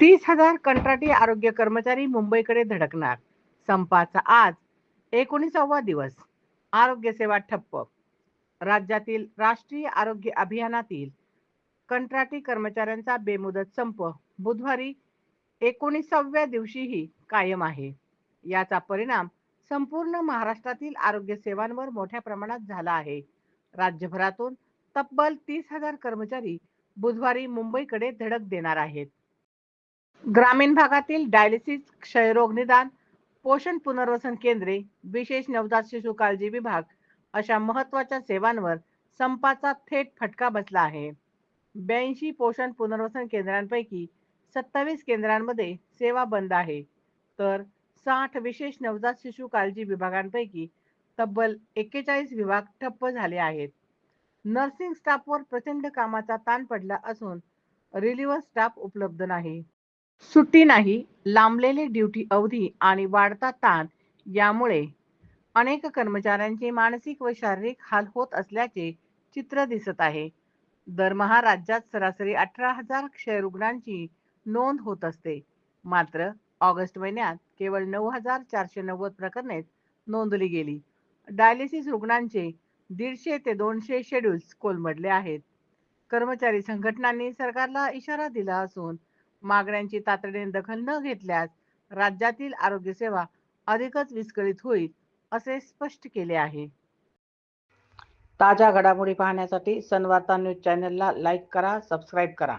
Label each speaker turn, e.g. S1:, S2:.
S1: तीस हजार कंत्राटी आरोग्य कर्मचारी मुंबईकडे धडकणार. संपाचा आज एकोणीसावा दिवस. आरोग्य सेवा ठप्प. राज्यातील राष्ट्रीय आरोग्य अभियानातील कंत्राटी कर्मचाऱ्यांचा बेमुदत संप. बुधवारी एकोणीसाव्या दिवशीही कायम आहे. याचा परिणाम संपूर्ण महाराष्ट्रातील आरोग्य सेवांवर मोठ्या प्रमाणात झाला आहे. राज्यभरातून तब्बल तीस हजार कर्मचारी बुधवारी मुंबईकडे धडक देणार आहेत. ग्रामीण भागातील डायलिसिस क्षयरोग निदान पोषण पुनर्वसन केंद्रे विशेष नवजात शिशु काळजी विभाग अशा महत्त्वाच्या सेवांवर संपाचा थेट फटका बसला आहे. ब्याऐंशी पोषण पुनर्वसन केंद्रांपैकी सत्तावीस केंद्रांमध्ये सेवा बंद आहे. तर साठ विशेष नवजात शिशु काळजी विभागांपैकी तब्बल एक्केचाळीस विभाग ठप्प झाले आहेत. नर्सिंग स्टाफवर प्रचंड कामाचा ताण पडला असून रिलिव्हर स्टाफ उपलब्ध नाही. सुट्टी नाही लांबलेले ड्युटी अवधी आणि वाढता ताण यामुळे अनेक कर्मचाऱ्यांचे मानसिक व शारीरिक हाल होत असल्याचे चित्र दिसत आहे. दरमहा राज्यात सरासरी अठरा हजार क्षयरुग्णांची नोंद होत असते. मात्र ऑगस्ट महिन्यात केवळ नऊ हजार चारशे नव्वद प्रकरणे नोंदली गेली. डायलिसिस रुग्णांचे दीडशे ते दोनशे शेड्यूल्स कोलमडले आहेत. कर्मचारी संघटनांनी सरकारला इशारा दिला असून मागण्यांची तातडीने दखल न घेतल्यास राज्यातील आरोग्य सेवा अधिकच विस्कळीत होईल असे स्पष्ट केले आहे. ताज्या घडामोडी पाहण्यासाठी सनवार्ता न्यूज चॅनलला लाईक करा सबस्क्राईब करा.